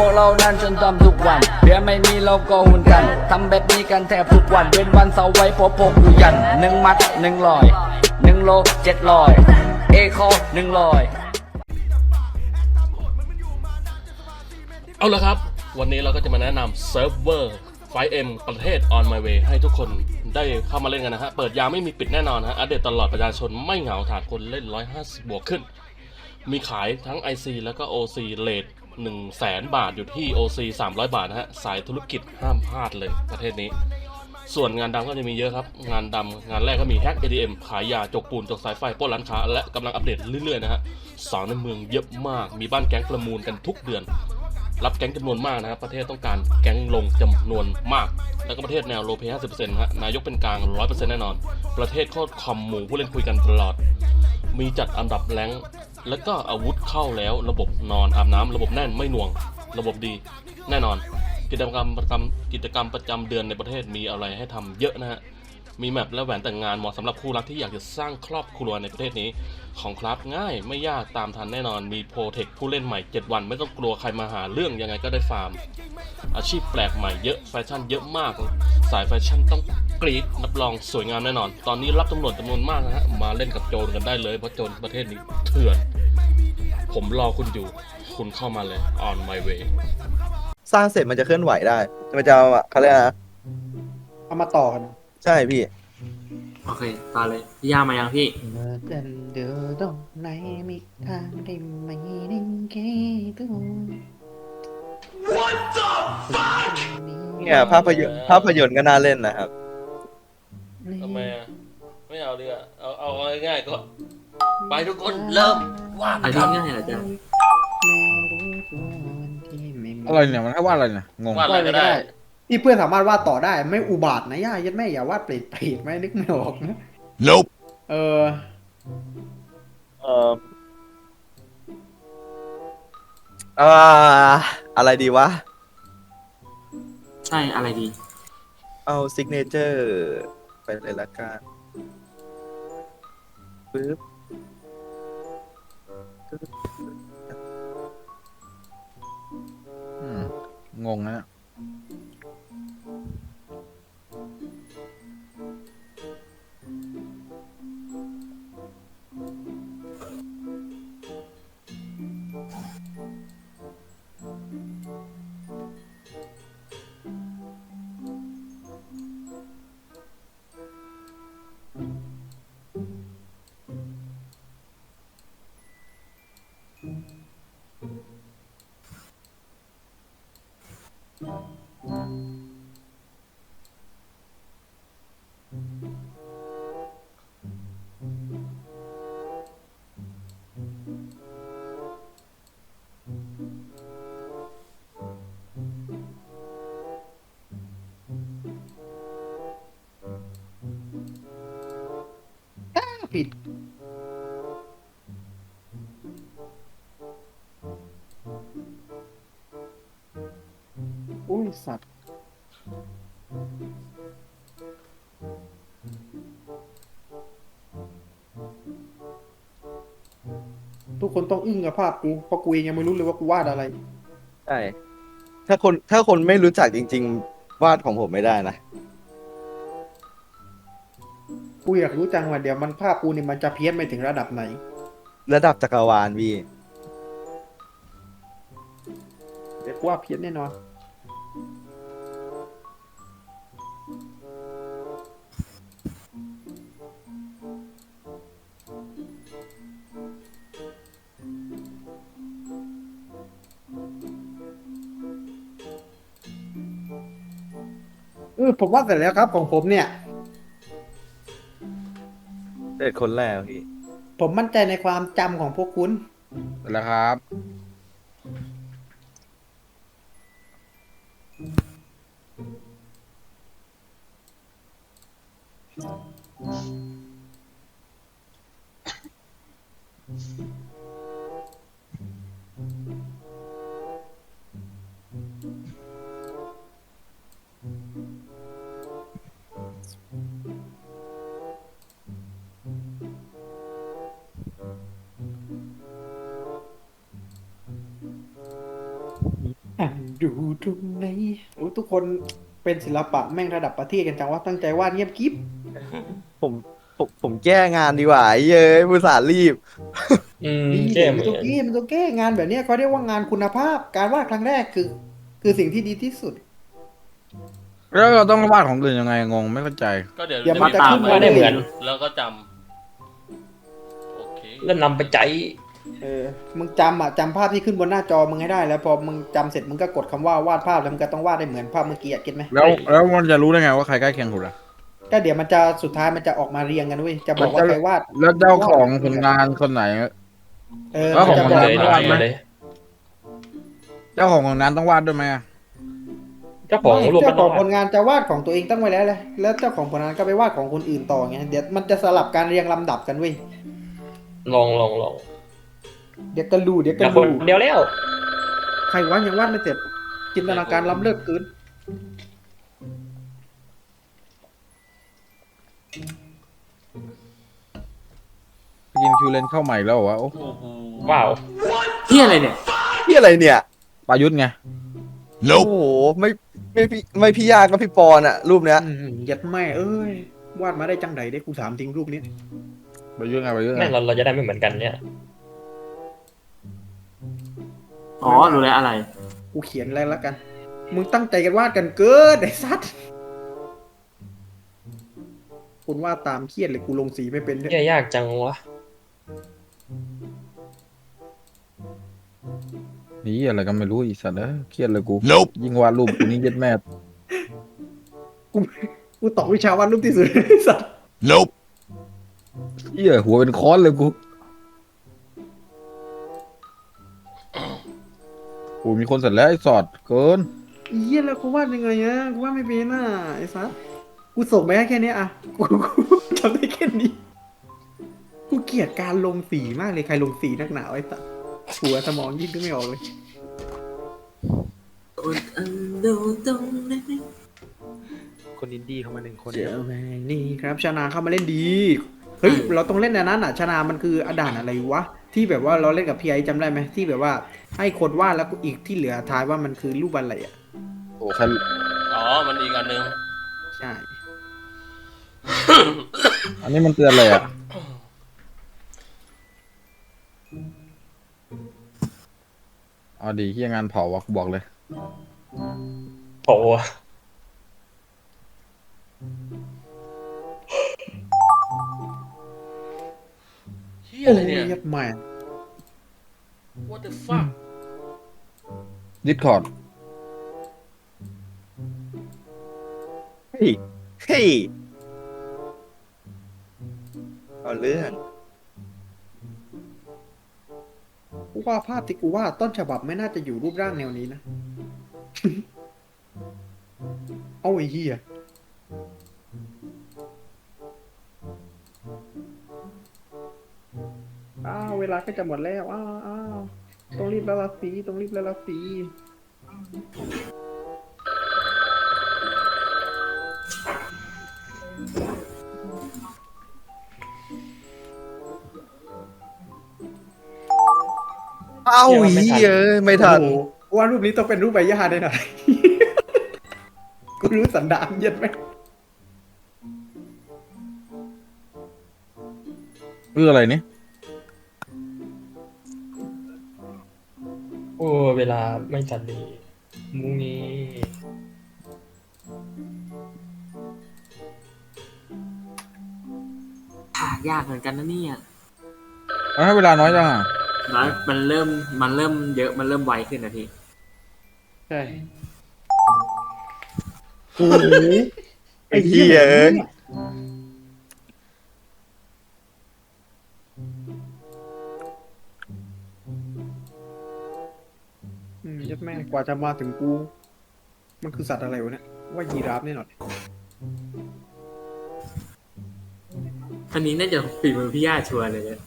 พวกเรานั้นจนทำทุกวันเบียร์ไม่มีเราก็หุ่นกันทำแบบนี้กันแทบทุกวันเว้นวันเสาร์ไว้พอพกอยู่ยันหนึ่งมัดหนึ่งลอยหนึ่งโลเจ็ดลอยเอคอหนึ่งลอยเอาละครับ วันนี้เราก็จะมาแนะนำเซิร์ฟเวอร์ไฟเอ็มประเทศ On My Way ให้ทุกคนได้เข้ามาเล่นกันนะฮะ เปิดยามไม่มีปิดแน่นอนฮะ อัปเดตตลอดประชาชนไม่เหงาถาดคนเล่น 150 บวกขึ้น มีขายทั้ง IC แล้วก็ OC เลท 1 0 0 0 0 บาทอยู่ที่ OC 300 บาทนะฮะ สายธุรกิจห้ามพลาดเลยประเทศนี้ ส่วนงานดำก็จะมีเยอะครับ งานดำงานแรกก็มีแฮก ATM ขายยาจกปูนจกสายไฟป้นร้านค้า และกำลังอัปเดตเรื่อยๆนะฮะสอนในเมืองเยอะมาก มีบ้านแก๊งประมูลกันทุกเดือน รับแก๊งจำนวนมากนะครับประเทศต้องการแก๊งลงจำนวนมาก แล้วก็ประเทศแนวโลเพ50%ฮะนายกเป็นกลาง 100%แน่นอน ประเทศโคตรคอมหมู่ผู้เล่นคุยกันตลอด มีจัดอันดับแรง แล้วก็อาวุธเข้าแล้วระบบนอนอาบน้ำระบบแน่นไม่หน่วง ระบบดี แน่นอน กิจกรรมประจำกิจกรรมประจำเดือนในประเทศมีอะไรให้ทำเยอะนะฮะมีแมปและแหวนแต่งงานเหมาะสำหรับคู่รักที่อยากจะสร้างครอบครัวในประเทศนี้ ของคราฟง่ายไม่ยากตามทันแน่นอนมีโปรเทคผู้เล่นใหม่ 7 วัน ไม่ต้องกลัวใครมาหาเรื่องยังไงก็ได้ฟาร์ม อาชีพแปลกใหม่เยอะแฟชั่นเยอะมาก สายแฟชั่นต้องกรีดรับรองสวยงามแน่นอน ตอนนี้รับตำรวจจำนวนมากนะฮะมาเล่นกับโจรกันได้เลยเพราะโจรประเทศนี้เถื่อน ผมรอคุณอยู่ คุณเข้ามาเลย on my way สร้างเสร็จมันจะเคลื่อนไหวได้ มันจะเอาอะเขาเรียกอะไรนะเอามาต่อกันใช่พี่ โอเคต่อเลยพี่ย่ามายังพี่ เมื่อเดินเดินตรงไหนมีทางได้ไหมนิ่งแค่ตัวเนี่ยภาพยนตร์ภาพยนตร์ก็น่าเล่นนะครับ ทำไมอะ ไม่เอาดีกว่าเอาเอาเอาง่ายๆก็ ไปทุกคนเริ่ม ว่าอันนี้ง่ายเหรอจ๊ะอะไรเนี่ยมันแค่ว่าอะไรเนี่ยงงวาดอะไรก็ได้ ที่เพื่อนสามารถวาดต่อได้ ไม่อุบาทนะย่ายัดแม่อย่าวาดเปรตเปรตไม่นึกไม่ออกนะ nope เออเอ่ออ่าอะไรดีวะ ใช่อะไรดี เอาซิกเนเจอร์ไปเลยละกันปึ๊บ อืมงงนะเนี่ย ผิด อุ้ย สัตว์ ทุกคนต้องอึ้งกับภาพกูเพราะกูเองยังไม่รู้เลยว่ากูวาดอะไร ใช่ ถ้าคนถ้าคนไม่รู้จักจริง ๆ วาดของผมไม่ได้นะ กูอยากรู้จังว่าเดี๋ยวมันภาพกูนี่มันจะเพี้ยนไปถึงระดับไหน ระดับจักรวาลพี่ เดี๋ยวกูว่าเพี้ยนแน่นอน เออผมว่าเสร็จแล้วครับของผมเนี่ย็ดคนแรกพี่ผมมั่นใจในความจำของพวกคุณ แล้วครับ Thank. ดูตรงไหนโอ้ทุกคนเป็นศิลปะแม่งระดับประเทศกันจังว่าตั้งใจวาดเงียบกิ๊บผมผมผมแก้งานดีกว่าไอ้เย้ยผู้สาห์รีบ อืมดีแก้เหมัมืนอนต้องกันแก้มันต้องแก้งานแบบเนี้ยเขาเรียกว่างานคุณภาพ การวาดครั้งแรกคือ คือสิ่งที่ดีที่สุด แล้วเราต้องวาดของอื่นยังไงงงไม่เข้าใจ ก็เดี๋ยวเดี๋ยวมันจะตามขึ้นว่าได้เหมือน แล้วก็จำโอเค แล้วนำไปใจ เออ มึงจำอะจำภาพที่ขึ้นบนหน้าจอมึงให้ได้ แล้วพอมึงจำเสร็จมึงก็กดคำว่าวาดภาพแล้วมึงก็ต้องวาดได้เหมือนภาพเมื่อกี้อะเก็ตไหมแล้วแล้วมันจะรู้ได้ไงว่าใครใกล้เคียงสุดอะก็เดี๋ยวมันจะสุดท้ายมันจะออกมาเรียงกันเว้ยจะบอกว่าใครวาดแล้วเจ้าของผลงานคนไหนเออแล้วมันจะของบอกเลยวาดไหมเลยเจ้าของผลงานต้องวาดด้วยไหมอะเจ้าของรวมเจ้ากันของว่าผลงานจะวาดของตัวเองตั้งไว้แล้วเลยแล้วเจ้าของผลงานก็ไปวาดของคนอื่นต่อไงเดี๋ยวมันจะสลับการเรียงลำดับกันเว้ยลองลองลอง เดี๋ยวก็รู้เดี๋ยวก็แต่คนรู้เดียวแล้ว ใครวาดยังวาดไม่เสร็จจินตนาการล้ำเลิศเกินกินคิวเลนเข้าใหม่แล้วเหรอวะโอ้โอ้โหว้าวเฮียอะไรเนี่ยที่อะไรเนี่ย ปายุทธไง โอ้โห ไม่ไม่พี่ไม่พี่ยากก็พี่ปอนอะรูปเนี้ย อืมยัดแม่เอ้ยวาดมาได้จังไดได้กูถามจริงรูปนี้ ปายุทธไงปายุทธไง แม่งเราเราจะได้ไม่เหมือนกันเนี่ย อ๋อรู้แล้วอะไร กูเขียนอะไรแล้วกัน มึงตั้งใจกันวาดกันเกินไอ้สัตว์คุณวาดตามเครียดเลยกูลงสีไม่เป็นด้วยแก้ยากจังวะ นี่อะไรกันไม่รู้อีสัตว์เอ้ยเครียดเลยกูยิ่งวาดรูปกูนี่เย็ดแม่กูตอกวิชาวาดรูปที่สุดไอ้สัตว์เหี้ยหัวเป็นค้อนเลยกู กูมีคนเสร็จแล้วไอ้สอดเกินเยี่ยแล้วกูวาดยังไงอะกูวาดไม่เป็นอะไอ้สัตว์กูส่งไปให้แค่เนี้ยอะกูกูทำได้แค่นี้ กูเกลียดการลงสีมากเลยใครลงสีนักหนาวไอ้สัตว์หัวสมองยิ่งก็ไม่ออกเลยคนอินดี้เข้ามาหนึ่งคนเจอแมงนี่ครับชนาเข้ามาเล่นดี เฮ้ยเราต้องเล่นในนั้นอะชนามันคืออด่านอะไรวะ ที่แบบว่าเราเล่นกับพี่ไอจำได้ไหมที่แบบว่า ให้คนวาดแล้วก็อีกที่เหลือทายว่ามันคือรูปอะไรอะโอ้ใครอ๋อ มันอีกอันหนึง ใช่ อันนี้มันเตือนอะไรอะ เอาดีที่งานเผาวะกูบอกเลย โอ้ อะไรเนี่ยโยัดแม่ what the fuck ดิสคอร์ดเฮ้ย เฮ้ย เอาเรื่อง กูว่าภาพที่กูว่าดต้นฉบับไม่น่าจะอยู่รูปร่างแนวนี้นะ เอาไอ้เหี้ย อ้าวเวลาก็จะหมดแล้วอ้าวอ้าวต้องรีบแล้วละสีต้องรีบแล้วละสีเอ้าเหี้ยเอ้ยไม่ทันโอ้โหกูว่ารูปนี้ต้องเป็นรูปใบหญ้าแน่นอนกูรู้สันดานเย็นไหมเพื่ออะไรนี่ โอ้เวลาไม่ทันดีมุงนี้อ่ายากเหมือนกันนะเนี่ยเอาให้เวลาน้อยจังอะมันมันเริ่มมันเริ่มเยอะมันเริ่มไวขึ้นนะพี่ใช่โอ้โหไอ้เหี้ยเอ้ย ยัดแม่งกว่าจะมาถึงกู มันคือสัตว์อะไรวะเนี่ย ว่ายีราฟแน่นอน อันนี้น่าจะฝีมือพี่ย่าชัวร์เลยเนี่ย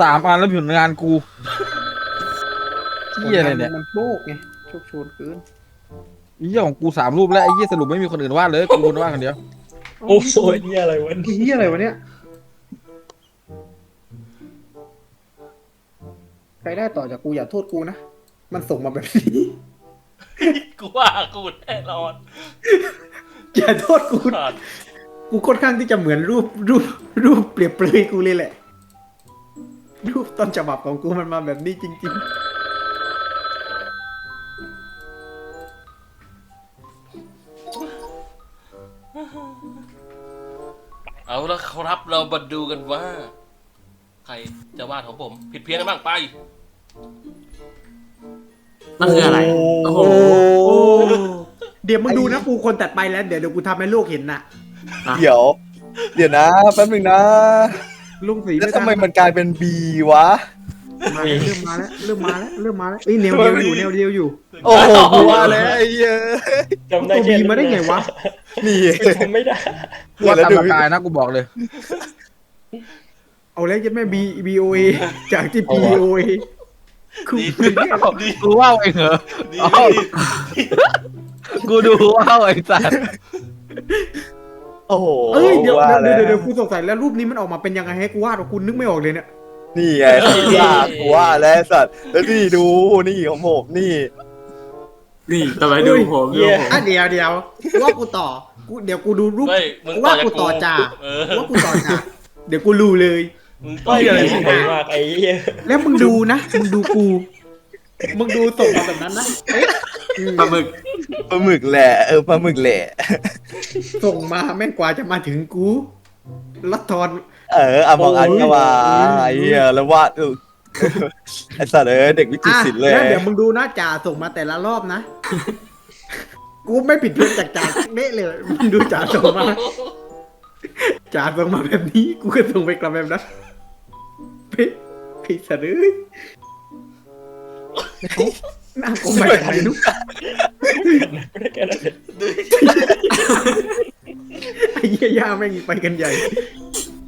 สามอันแล้วผลงานกูเหี้ยอะไรเนี่ยมันโบกไงโชคโชนเกินไอ้เหี้ยของกูสามรูปแล้วไอ้เหี้ยสรุปไม่มีคนอื่นวาดเลยกูวาดคนเดียวโอ้โหนี่อะไรวะเฮียอะไรวะเนี่ย ใครได้ต่อจากกูอย่าโทษกูนะ มันส่งมาแบบนี้ กูว่ากูแน่นอนอย่าโทษกูขาดกูค่อนข้างที่จะเหมือนรูปรูปรูปเปรียบเปรยกูเลยแหละ รูปต้นฉบับของกูมันมาแบบนี้จริงเอาละครับเรามาดูกันว่า ใครจะวาดของผม ผิดเพี้ยนกันบ้างไป มันคืออะไร โอ้โหๆโอ้เดี๋ยวมึงดูนะกูคนตัดไปแล้วเดี๋ยวเดี๋ยวกูทำให้โลกเห็นน่ะ เดี๋ยว เดี๋ยวนะแป๊บนึงนะ ลุงสีแล้วไม่ทำไมมันกลายเป็นบีวะ มาแล้วเริ่มมาแล้วเริ่มมาแล้วเริ่มมาแล้วเอ้ยแนวเดียวอยู่แนวเดียวอยู่โอ้โหกูว่าแล้วไอ้เหี้ยจำได้ตัวแค่บีมาได้ไงวะ นี่จำไม่ได้ว่าตามกายนะกูบอกเลย เอาแล้วจะไม่ B B O A จากที่ P O A คือดีคือเนี่ยดี กูว่าเองเหรอดีอ้าวกูดูว่าไอ้สัสโอ้โหเอ้ยเดี๋ยวว่าเดี๋ยวแล้วเดี๋ยวเดี๋ยวกูสงสัยแล้วรูปนี้มันออกมาเป็นยังไงให้กูวาดว่ากูนึกไม่ออกเลยเนี่ยนี่ไงที่ว่ากูว่าแล้วสัตว์แล้วนี่ดูนี่ของผมนี่ นี่ต่อไปดูผมดูผมอะเดี๋ยวเดี๋ยวกูว่ากูต่อกูเดี๋ยวกูดูรูปเฮ้ยมึงกูต่อว่าจากกูกูต่อจ่าเออ กูว่ากูต่อจ่าเดี๋ยวกูรู้เลย มึงต่อไม่จากอะไรกูสวยมากไอ้เหี้ยแล้วมึงดูนะ มึงดูกู มึงดูส่งมาแบบนั้นนะเอ๊ะอืมปลาหมึกปลาหมึกแหละเออปลาหมึกแหละ ส่งมาแม่งกว่าจะมาถึงกูลัดทอน เออเอาบางอันก็มาไอ้เหี้ยแล้ววาดเออไอ้สัตว์เอ้ยเด็กวิจิตรอะศิลป์เลยแล้วเดี๋ยวมึงดูนะจ่าส่งมาแต่ละรอบนะ กูไม่ผิดเพี้ยนจากจ่าเละเลยมึงดูจ่าส่งมาจ่าส่งมาแบบนี้ กูก็ส่งไปกลับแบบนั้นเฮ้ย ไอ้สัตว์เอ้ยหน้ากูไปจากไหนนุ๊กไม่ได้แค่นั้นเลยไอ้เหี้ยย่าแม่งไปกันใหญ่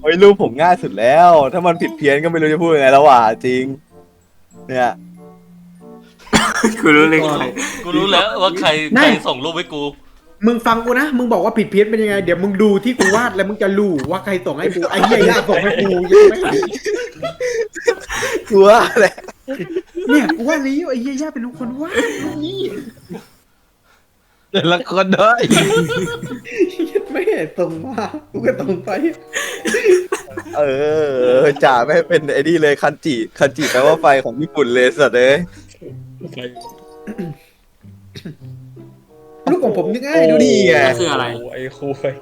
โอ้ยรูปผมง่ายสุดแล้ว ถ้ามันผิดเพี้ยนก็ไม่รู้จะพูดยังไงแล้วว่ะจริง เนี่ย กูรู้เลยใครกูรู้แล้วว่าใครนั่ใครนส่งรูปให้กู มึงฟังกูนะ มึงบอกว่าผิดเพี้ยนเป็นยังไง เดี๋ยวมึงดูที่กูวาดแล้วมึงจะรู้ว่าใครส่งให้กูไอ้เหี้ยย่าส่งให้กูยังไม่กูว่าแหละเนี่ยกูว่านี้ไอ้เหี้ยย่าเป็นคนวาดรูปนี้แต่ละคนเด้อไม่เห็นส่งมากูก็ส่งไป เออจ่าไม่เป็นไอ้นี่เลยคันจิคันจิแปลว่าไฟของญี่ปุ่นเลยสัตว์เอ้ย รูปของผมยังไงดูดินี่ไงมันคืออะไร ไอ้คุย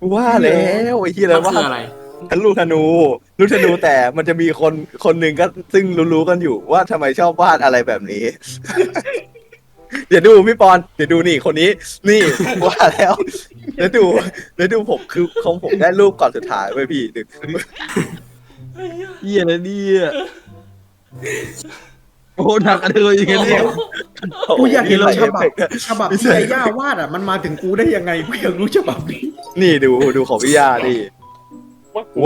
กูว่าแล้วไอ้ที่มัแล้นวว่าคืออะไรฉันลูกธนูลูกธนูแต่มันจะมีคนคนหนึ่งก็ซึ่งรู้ๆกันอยู่ว่าทำไมชอบวาดอะไรแบบนี้ เดี๋ยวดูพี่ปอนเดี๋ยวดูนี่คนนี้ นี่ว่าแล้วเดี๋ยวดูเดี๋ยวดูผมคือของผมได้รูปก่อนสุดท้ายไว้ยพี่ดูเหี้ยอะไรเนี่ยโอ้หนักอะไรเลยอย่างเงี้ยเนี่ยกูอยากเห็นฉบับเอฟเฟกต์ฉบับที่ไอ้ย่าวาดอะมันมาถึงกูได้ยังไงกูอยากรู้ฉบับนี้นี่ดูดูของพี่ยาดิ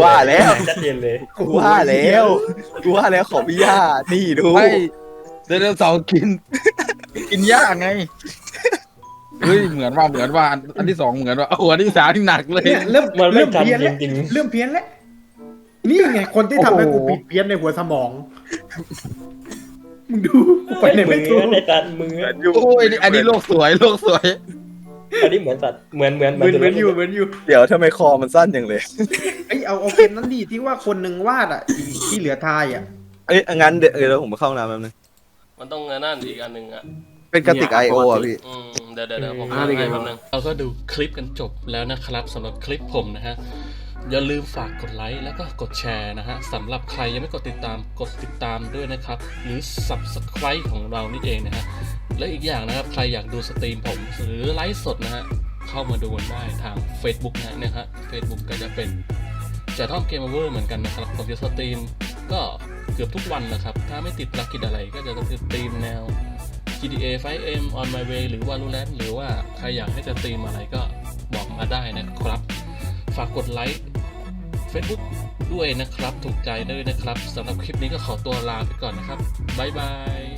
ว่าแล้วชัดเจนเลยกูว่าแล้วกูว่าแล้วของพี่ยานี่ดูไม่ไดโนเสาร์กิน กินหญ้าไงเฮ้ยเหมือนว่าเหมือนว่าอันอันที่สองเหมือนว่าเอาอันที่สามที่หนักเลยเนี่ยเริ่มมันไม่เริ่มทันเพี้ยนแล้วจริงเริ่มเพี้ยนแล้วนี่ไงคนที่ทำให้กูผิดเพี้ยนในหัวสมอง มึงดูกูๆไปไหนมึไม่งถูก ในตันมึงโอ้ยนี่อันนี้โลกสวยโลกสวย อันนี้เหมือนสัตว์เหมือนเหมือนเหมือนเหมือนอยู่เหมือนอยู่เดี๋ยวทำไมคอมันสั้นอย่างเลย ไอ้ยเอาเอาเกมนั้นดีที่ว่าคนหนึ่งวาดอะอีกที่เหลือทายอะเอ้ยงั้นเดี๋ยวเดี๋ยวผมไปเข้าห้องน้ำแป๊บนึงมันต้องนั่นอีกอันหนึ่งอะเป็นกระติกไอโออะพี่ อืมเดี๋ยวเดี๋ยวเดี๋ยวผมอ่าทำเป็นไงให้บ้าแป๊งบนึงเราก็ดูคลิปกันจบแล้วนะครับสำหรับคลิปผมนะฮะ อย่าลืมฝากกดไลค์แล้วก็กดแชร์นะฮะสำหรับใครยังไม่กดติดตามกดติดตามด้วยนะครับ หรือ subscribe ของเรานี่เองนะฮะและอีกอย่างนะครับใครอยากดูสตรีมผมหรือไลฟ์สดนะฮะเข้ามาดูกันได้ทาง Facebook นะเนี่ยฮะ Facebook ก็จะเป็นจะท่องเกมเวอร์เหมือนกันนะครับผมจะสตรีมก็เกือบทุกวันนะครับ ถ้าไม่ติดภารกิจอะไรก็จะสตรีมแนว GTA 5M On My Way หรือ Valorant หรือว่าใครอยากให้จะสตรีมอะไรก็บอกมาได้นะครับ ฝากกดไลค์ Facebook ด้วยนะครับ ถูกใจด้วยนะครับสำหรับคลิปนี้ก็ขอตัวลาไปก่อนนะครับ บ๊ายบาย